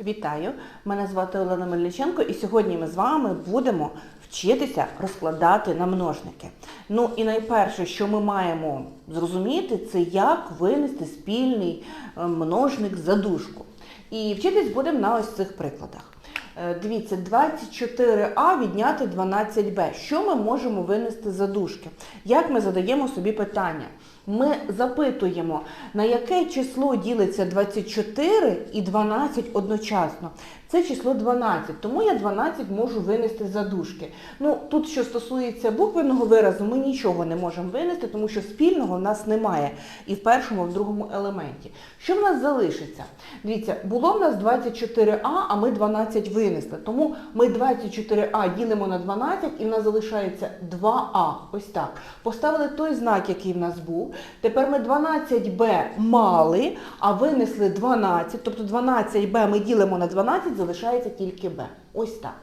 Вітаю! Мене звати Олена Мельниченко і сьогодні ми з вами будемо вчитися розкладати на множники. Ну і найперше, що ми маємо зрозуміти, це як винести спільний е, множник за дужку. І вчитись будемо на ось цих прикладах. Е, Дивіться, 24а відняти 12b. Що ми можемо винести за дужки? Як ми задаємо собі питання? Ми запитуємо, на яке число ділиться 24 і 12 одночасно. Це число 12, тому я 12 можу винести за дужки. Ну, тут, що стосується буквеного виразу, ми нічого не можемо винести, тому що спільного в нас немає і в першому, і в другому елементі. Що в нас залишиться? Дивіться, було в нас 24а, а ми 12 винесли. Тому ми 24а ділимо на 12 і в нас залишається 2а. Ось так. Поставили той знак, який в нас був. Тепер ми 12b мали, а винесли 12. Тобто 12b ми ділимо на 12, залишається тільки b. Ось так.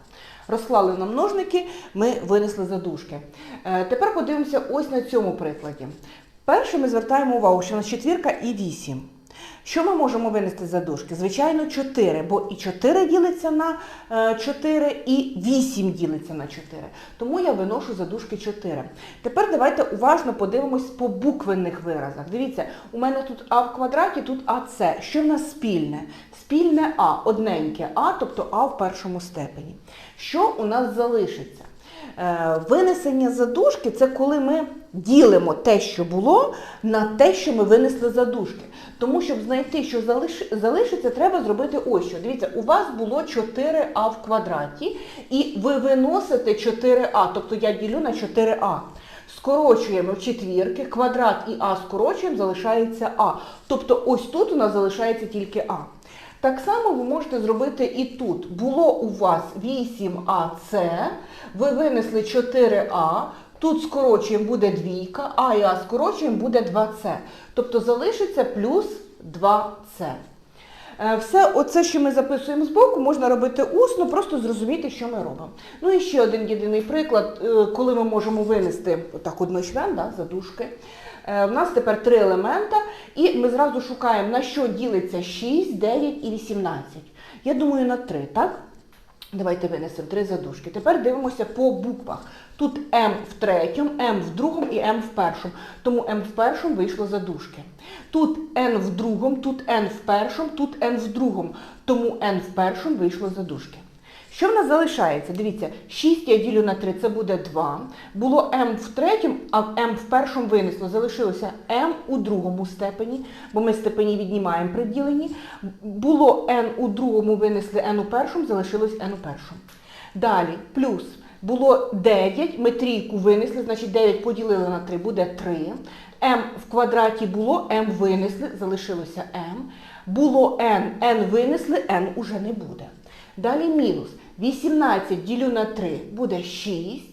Розклали на множники, ми винесли задушки. Е, тепер подивимося ось на цьому прикладі. Перше ми звертаємо увагу, що у нас четвірка і 8. Що ми можемо винести за дужки? Звичайно, 4, бо і 4 ділиться на е, 4, і 8 ділиться на 4. Тому я виношу за дужки 4. Тепер давайте уважно подивимось по буквенних виразах. Дивіться, у мене тут А в квадраті, тут АЦ. Що в нас спільне? Спільне А, одненьке А, тобто А в першому степені. Що у нас залишиться? Е, Винесення задушки це коли ми ділимо те, що було, на те, що ми винесли задушки. Тому, щоб знайти, що залиш- залишиться, треба зробити ось що. Дивіться, у вас було 4а в квадраті, і ви виносите 4а, тобто я ділю на 4а. Скорочуємо четвірки, квадрат і а скорочуємо, залишається а. Тобто ось тут у нас залишається тільки а. Так само ви можете зробити і тут. Було у вас 8АС, ви винесли 4А, тут скорочуємо буде двійка, А і А скорочуємо буде 2С. Тобто залишиться плюс 2С. Е, Все оце, що ми записуємо збоку, можна робити усно, просто зрозуміти, що ми робимо. Ну і ще один єдиний приклад, е, коли ми можемо винести отак одночлен, да, задушки. Е, У нас тепер три елемента, і ми зразу шукаємо, на що ділиться 6, 9 і 18. Я думаю, на 3, так? Давайте винесемо три задушки. Тепер дивимося по буквах. Тут М в третьому, М в другому і М в першому. Тому М в першому вийшло задушки. Тут Н в другому, тут Н в першому, тут Н в другому. Тому Н в першому вийшло задушки. Що в нас залишається? Дивіться, 6 я ділю на 3, це буде 2. Було М в третьому, а М в першому винесло. Залишилося М у другому степені, бо ми степені віднімаємо при діленні. Було N у другому, винесли N у першому, залишилось N у першому. Далі, плюс. Було 9, ми трійку винесли, значить 9 поділили на 3, буде 3. М в квадраті було, М винесли, залишилося М. Було N, N винесли, N уже не буде. Далі мінус. 18 ділю на 3 буде 6.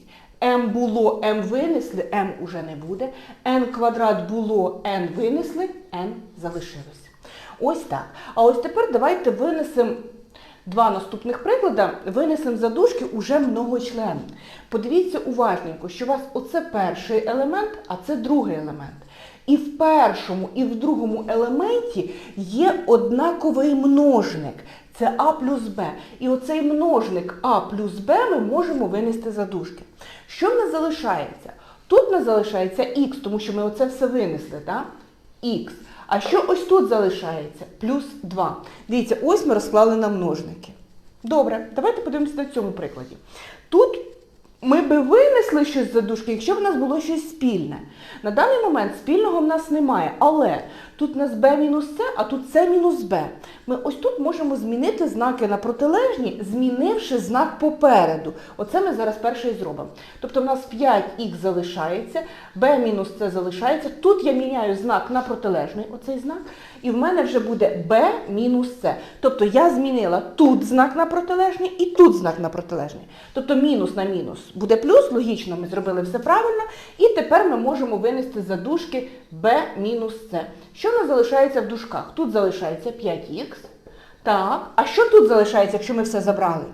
М було, М винесли, М уже не буде. N квадрат було, N винесли, N залишилося. Ось так. А ось тепер давайте винесемо два наступних приклади, винесемо за дужки уже многочлен. Подивіться уважненько, що у вас оце перший елемент, а це другий елемент. І в першому, і в другому елементі є однаковий множник. Це А плюс Б. І оцей множник А плюс Б ми можемо винести за дужки. Що в нас залишається? Тут в нас залишається х, тому що ми оце все винесли, так? Х. А що ось тут залишається? Плюс 2. Дивіться, ось ми розклали на множники. Добре, давайте подивимося на цьому прикладі. Тут ми би винесли щось за дужки, якщо б в нас було щось спільне. На даний момент спільного в нас немає, але тут у нас b мінус c, а тут c мінус b. Ми ось тут можемо змінити знаки на протилежні, змінивши знак попереду. Оце ми зараз перше і зробимо. Тобто в нас 5х залишається, b мінус c залишається. Тут я міняю знак на протилежний, оцей знак, і в мене вже буде b мінус c. Тобто я змінила тут знак на протилежний і тут знак на протилежний. Тобто мінус на мінус буде плюс, логічно, ми зробили все правильно. І тепер ми можемо винести за дужки b мінус c. Що в нас залишається в дужках? Тут залишається 5х. Так, а що тут залишається, якщо ми все забрали?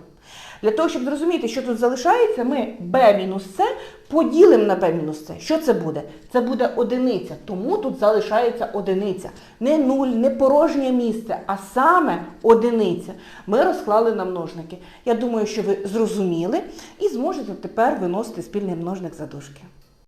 Для того, щоб зрозуміти, що тут залишається, ми b мінус c поділимо на b мінус c. Що це буде? Це буде одиниця, тому тут залишається одиниця. Не нуль, не порожнє місце, а саме одиниця. Ми розклали на множники. Я думаю, що ви зрозуміли і зможете тепер виносити спільний множник за дужки.